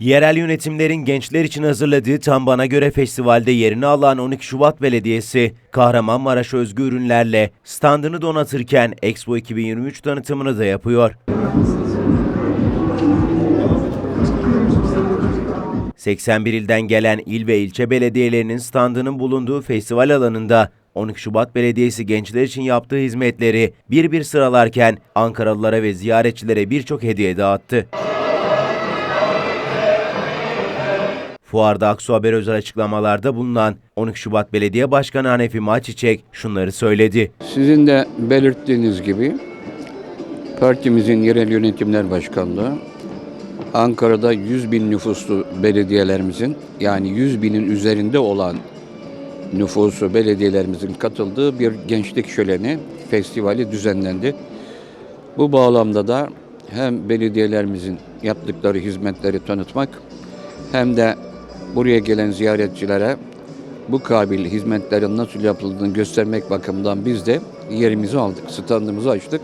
Yerel yönetimlerin gençler için hazırladığı Tam Bana Göre Festival'de yerini alan 12 Şubat Belediyesi, Kahramanmaraş özgü ürünlerle standını donatırken Expo 2023 tanıtımını da yapıyor. 81 ilden gelen il ve ilçe belediyelerinin standının bulunduğu festival alanında 12 Şubat Belediyesi gençler için yaptığı hizmetleri bir bir sıralarken Ankaralılara ve ziyaretçilere birçok hediye dağıttı. Fuarda Aksu Haber özel açıklamalarda bulunan 12 Şubat Belediye Başkanı Hanefi Maçiçek şunları söyledi. Sizin de belirttiğiniz gibi partimizin yerel yönetimler başkanlığı Ankara'da 100 bin nüfuslu belediyelerimizin yani 100 binin üzerinde olan nüfusu belediyelerimizin katıldığı bir gençlik şöleni festivali düzenlendi. Bu bağlamda da hem belediyelerimizin yaptıkları hizmetleri tanıtmak hem de buraya gelen ziyaretçilere bu kabil hizmetlerin nasıl yapıldığını göstermek bakımından biz de yerimizi aldık, standımızı açtık.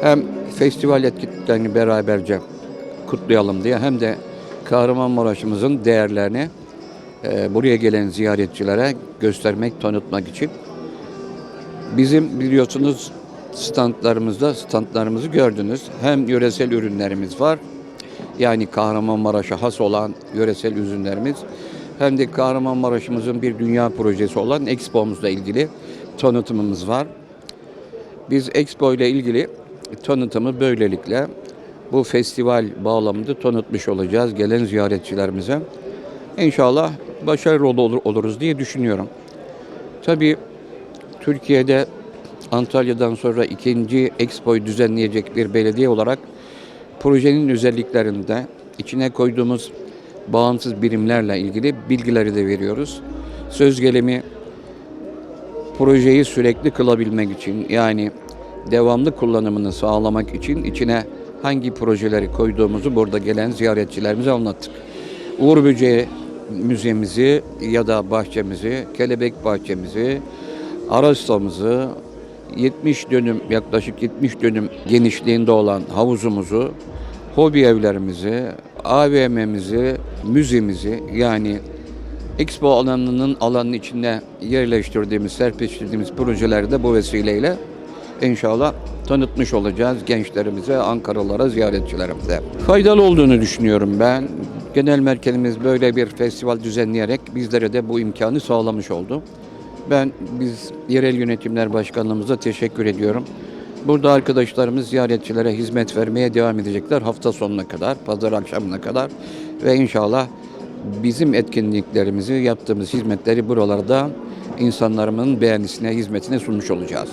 Hem festival etkinliklerini beraberce kutlayalım diye hem de Kahramanmaraş'ımızın değerlerini e, buraya gelen ziyaretçilere göstermek, tanıtmak için. Bizim biliyorsunuz standlarımızda, standlarımızı gördünüz. Hem yöresel ürünlerimiz var, yani Kahramanmaraş'a has olan yöresel ürünlerimiz hem de Kahramanmaraş'ımızın bir dünya projesi olan Expo'muzla ilgili tanıtımımız var. Biz Expo ile ilgili tanıtımı böylelikle bu festival bağlamında tanıtmış olacağız gelen ziyaretçilerimize. İnşallah başarılı olur, oluruz diye düşünüyorum. Tabii Türkiye'de Antalya'dan sonra ikinci Expo'yu düzenleyecek bir belediye olarak projenin özelliklerinde içine koyduğumuz bağımsız birimlerle ilgili bilgileri de veriyoruz. Söz gelimi projeyi sürekli kılabilmek için yani devamlı kullanımını sağlamak için içine hangi projeleri koyduğumuzu burada gelen ziyaretçilerimize anlattık. Uğur Böceği Müzemizi ya da bahçemizi, kelebek bahçemizi, arastamızı, 70 dönüm yaklaşık 70 dönüm genişliğinde olan havuzumuzu, hobi evlerimizi, AVM'mizi, müzemizi yani Expo alanının alanın içinde yerleştirdiğimiz, serpiştirdiğimiz projeleri de bu vesileyle inşallah tanıtmış olacağız gençlerimize, Ankaralılara, ziyaretçilerimize. Faydalı olduğunu düşünüyorum ben. Genel merkezimiz böyle bir festival düzenleyerek bizlere de bu imkanı sağlamış oldu. Ben biz yerel yönetimler başkanlığımıza teşekkür ediyorum. Burada arkadaşlarımız ziyaretçilere hizmet vermeye devam edecekler hafta sonuna kadar, pazar akşamına kadar ve inşallah bizim etkinliklerimizi, yaptığımız hizmetleri buralarda insanlarımın beğenisine, hizmetine sunmuş olacağız.